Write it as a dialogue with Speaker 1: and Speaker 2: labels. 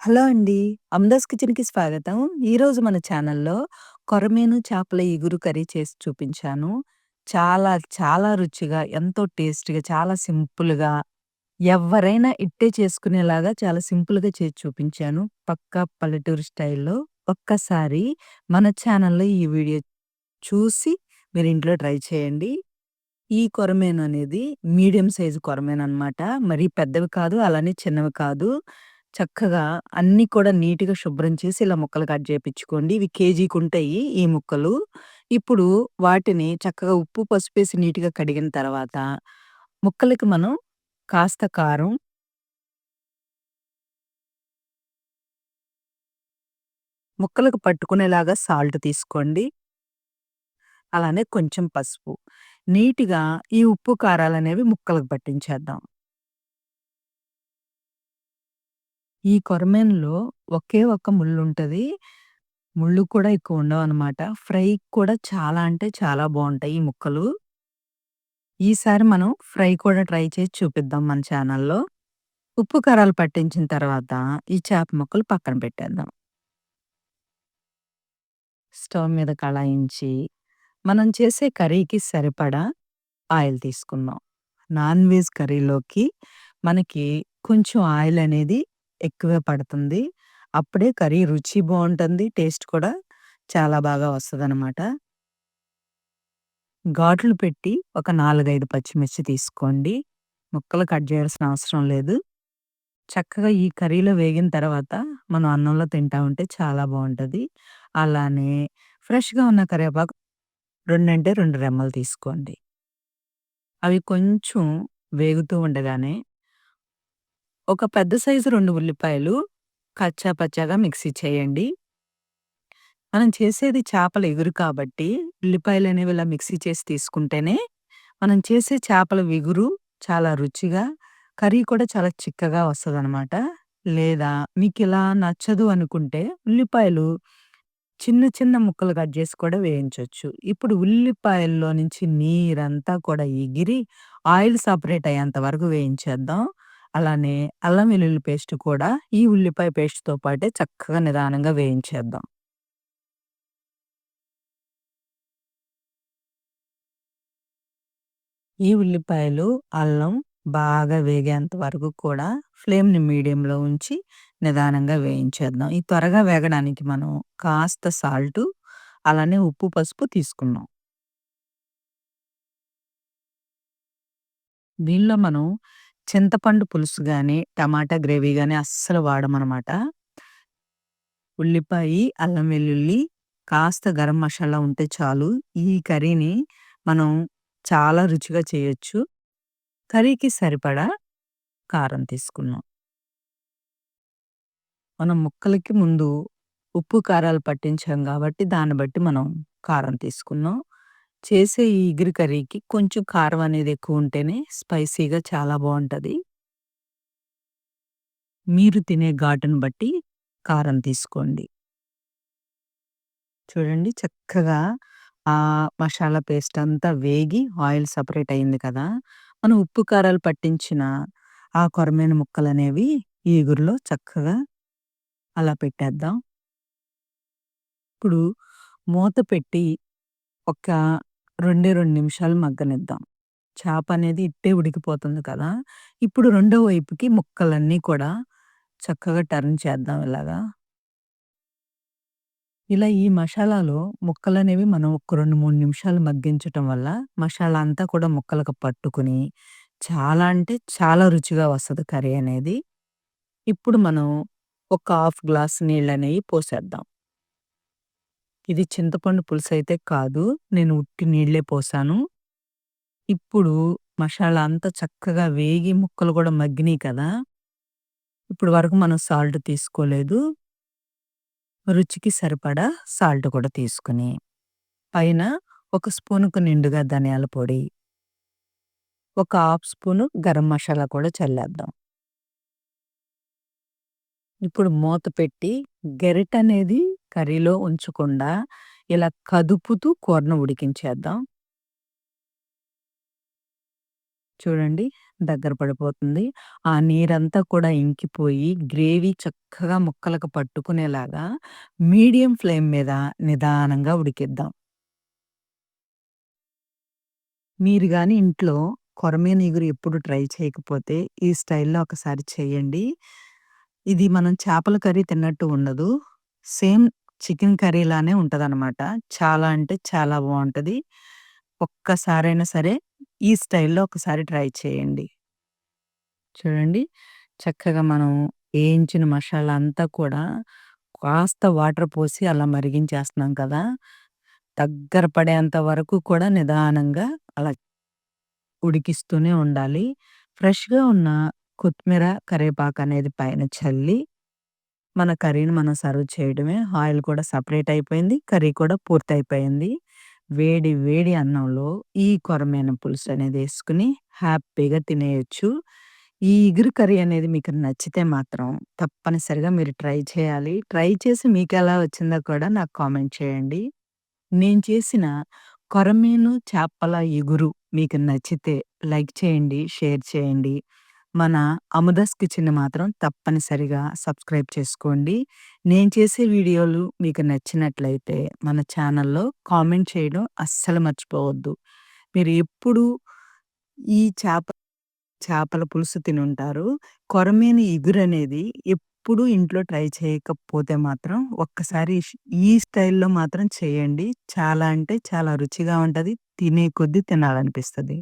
Speaker 1: Hello అండి. అమ్దాస్ కిచెన్‌కి స్వాగతం. ఈరోజు మన ఛానల్‌లో కొరమేను చేపల ఇగురు కర్రీ చేసి చూపించాను. చాలా, చాలా రుచిగా, ఎంతో టేస్టీగా, చాలా సింపుల్‌గా, ఎవ్వరైనా ఇట్టే చేసుకునేలాగా చాలా సింపుల్‌గా చేసి చూపించాను. పక్కా పల్లెటూరు స్టైల్‌లో. ఒక్కసారి మన ఛానల్‌లో ఈ వీడియో చూసి మీరు ఇంట్లో ట్రై చేయండి. ఈ కొరమేను అనేది మీడియం సైజు కొరమేను అనమాట మరీ పెద్దవి కాదు, అలానే చిన్నవి కాదు. చక్కగా అన్నీ కూడా నీట్‌గా శుభ్రం చేసి ఇలా ముక్కలు కట్ చేపిచ్చుకోండి. ఇవి కేజీకుంటాయి ఈ ముక్కలు. ఇప్పుడు వాటిని చక్కగా ఉప్పు, పసుపేసి నీట్‌గా కడిగిన తర్వాత ముక్కలకి మనం కాస్త కారం ముక్కలకు పట్టుకునేలాగా సాల్ట్ తీసుకోండి. అలానే కొంచెం పసుపు. నీట్‌గా ఈ ఉప్పు, కారాలనేవి ముక్కలకు పట్టించేద్దాం. ఈ కొరమేన్లో ఒకే ఒక్క ముళ్ళుంటది. ముళ్ళు కూడా ఎక్కువ ఉండవనమాట. ఫ్రైకి కూడా చాలా అంటే చాలా బావుంటాయి ఈ ముక్కలు. ఈసారి మనం ఫ్రై కూడా ట్రై చేసి చూపిద్దాం మన ఛానల్‌లో. ఉప్పు, కారాలు పట్టించిన తర్వాత ఈ చేప ముక్కలు పక్కన పెట్టేద్దాం. స్టవ్ మీద కళాయించి, మనం చేసే కర్రీకి సరిపడా ఆయిల్ తీసుకుందాం. నాన్ వెజ్ కర్రీలోకి మనకి కొంచెం ఆయిల్ అనేది ఎక్కువే పడుతుంది. అప్పుడే కర్రీ రుచి బావుంటుంది. టేస్ట్ కూడా చాలా బాగా వస్తదనమాట. ఘాట్లు పెట్టి ఒక 4, 5 పచ్చిమిర్చి తీసుకోండి. ముక్కలు కట్ చేయాల్సిన అవసరం లేదు. చక్కగా ఈ కర్రీలో వేగిన తర్వాత మనం అన్నంలో తింటా ఉంటే చాలా బావుంటది. అలానే ఫ్రెష్‌గా ఉన్న కరివేపాకు రెండంటే 2 రెమ్మలు తీసుకోండి. అవి కొంచెం వేగుతూ ఉండగానే ఒక పెద్ద సైజు రెండు ఉల్లిపాయలు కచ్చా పచ్చాగా మిక్సీ చేయండి. మనం చేసేది చేపల ఎగురు కాబట్టి ఉల్లిపాయలు అనేవి ఇలా మిక్సీ చేసి తీసుకుంటేనే మనం చేసే చేపల విగురు చాలా రుచిగా, కర్రీ కూడా చాలా చిక్కగా వస్తుందన్నమాట లేదా మీకు ఇలా నచ్చదు అనుకుంటే ఉల్లిపాయలు చిన్న చిన్న ముక్కలు కట్ చేసి కూడా వేయించవచ్చు ఇప్పుడు ఉల్లిపాయల్లో నుంచి నీరంతా కూడా ఎగిరి ఆయిల్ సపరేట్ అయ్యేంత వరకు వేయించేద్దాం. అలానే అల్లం వెల్లుల్లి పేస్ట్ కూడా ఈ ఉల్లిపాయ పేస్ట్‌తో పాటే చక్కగా నిదానంగా వేయించేద్దాం. ఈ ఉల్లిపాయలు, అల్లం బాగా వేగేంత వరకు కూడా ఫ్లేమ్‌ని మీడియంలో ఉంచి నిదానంగా వేయించేద్దాం. ఈ త్వరగా వేగడానికి మనం కాస్త సాల్టు, అలానే ఉప్పు, పసుపు తీసుకున్నాం. దీనిలో మనం చింతపండు పులుసు గాని, టమాటా గ్రేవీ గాని అస్సలు వాడమనమాట. ఉల్లిపాయి, అల్లం వెల్లుల్లి, కాస్త గరం మసాలా ఉంటే చాలు. ఈ కర్రీని మనం చాలా రుచిగా చేయొచ్చు. కర్రీకి సరిపడా కారం తీసుకున్నాం. మనం ముక్కలకి ముందు ఉప్పు, కారాలు పట్టించాం కాబట్టి దాన్ని బట్టి మనం కారం తీసుకున్నాం. చేసే ఈ ఇగురు కర్రీకి కొంచెం కారం అనేది ఎక్కువుంటేనే స్పైసీగా చాలా బావుంటది. మీరు తినే ఘాటును బట్టి కారం తీసుకోండి. చూడండి చక్కగా ఆ మసాలా పేస్ట్ అంతా వేగి ఆయిల్ సెపరేట్ అయింది కదా! మనం ఉప్పు, కారాలు పట్టించిన ఆ కొరమైన ముక్కలనేవి ఈ ఇగురులో చక్కగా అలా పెట్టేద్దాం. ఇప్పుడు మూత పెట్టి ఒక రెండే 2 నిమిషాలు మగ్గనిద్దాం. చేప అనేది ఇట్టే ఉడికిపోతుంది కదా! ఇప్పుడు రెండో వైపుకి ముక్కలన్నీ కూడా చక్కగా టర్న్ చేద్దాం ఇలాగా. ఇలా ఈ మసాలాలో ముక్కలనేవి మనం ఒక 2, 3 నిమిషాలు మగ్గించటం వల్ల మసాలా అంతా కూడా ముక్కలకు పట్టుకుని చాలా అంటే చాలా రుచిగా వస్తది కర్రీ అనేది. ఇప్పుడు మనం ఒక హాఫ్ గ్లాస్ నీళ్ళనేవి పోసేద్దాం. ఇది చింతపండు పులుసు అయితే కాదు. నేను ఉట్టి నీళ్ళే పోసాను. ఇప్పుడు మసాలా అంతా చక్కగా వేగి ముక్కలు కూడా మగ్గినాయి కదా! ఇప్పుడు వరకు మనం సాల్ట్ తీసుకోలేదు. రుచికి సరిపడా సాల్ట్ కూడా తీసుకుని పైన ఒక స్పూన్కు నిండుగా ధనియాల పొడి, ఒక హాఫ్ స్పూను గరం మసాలా కూడా చల్లేద్దాం. ఇప్పుడు మూత పెట్టి గరిటనేది కర్రీలో ఉంచకుండా ఇలా కదుపుతూ కూరను ఉడికించేద్దాం. చూడండి దగ్గర పడిపోతుంది. ఆ నీరంతా కూడా ఇంకిపోయి గ్రేవీ చక్కగా ముక్కలకు పట్టుకునేలాగా మీడియం ఫ్లేమ్ మీద నిదానంగా ఉడికిద్దాం. మీరు కానీ ఇంట్లో కొరమీను ఇగురు ఎప్పుడు ట్రై చేయకపోతే ఈ స్టైల్‌లో ఒకసారి చేయండి. ఇది మనం చేపల కర్రీ తిన్నట్టు ఉండదు. సేమ్ చికెన్ కర్రీలానే ఉంటదనమాట. చాలా అంటే చాలా బావుంటది. ఒక్కసారైనా సరే ఈ స్టైల్‌లో ఒకసారి ట్రై చేయండి. చూడండి చక్కగా మనం వేయించిన మసాలా అంతా కూడా కాస్త వాటర్ పోసి అలా మరిగించేస్తున్నాం కదా! దగ్గర పడేంత వరకు కూడా నిదానంగా అలా ఉడికిస్తూనే ఉండాలి. ఫ్రెష్‌గా ఉన్న కొత్తిమీర, కరివేపాకు అనేది పైన చల్లి మన కర్రీని మనం సర్వ్ చేయడమే. ఆయిల్ కూడా సెపరేట్ అయిపోయింది. కర్రీ కూడా పూర్తయిపోయింది. వేడి వేడి అన్నంలో ఈ కొరమీను పులుసు అనేది వేసుకుని హ్యాపీగా తినేయొచ్చు. ఈ ఇగురు కర్రీ అనేది మీకు నచ్చితే మాత్రం తప్పనిసరిగా మీరు ట్రై చేయాలి. ట్రై చేసి మీకెలా వచ్చిందో కూడా నాకు కామెంట్ చేయండి. నేను చేసిన కొరమీను చేపల ఇగురు మీకు నచ్చితే లైక్ చేయండి, షేర్ చేయండి. మన అముదాస్ కిచెన్‌ని మాత్రం తప్పనిసరిగా సబ్స్క్రైబ్ చేసుకోండి. నేను చేసే వీడియోలు మీకు నచ్చినట్లయితే మన ఛానెల్‌లో కామెంట్ చేయడం అస్సలు మర్చిపోవద్దు. మీరు ఎప్పుడు ఈ చేప చేపల పులుసు తినుంటారు. కొరమీను ఇగురనేది ఎప్పుడు ఇంట్లో ట్రై చేయకపోతే మాత్రం ఒక్కసారి ష్ ఈ స్టైల్‌లో మాత్రం చేయండి. చాలా అంటే చాలా రుచిగా ఉంటది. తినే కొద్దీ తినాలనిపిస్తది.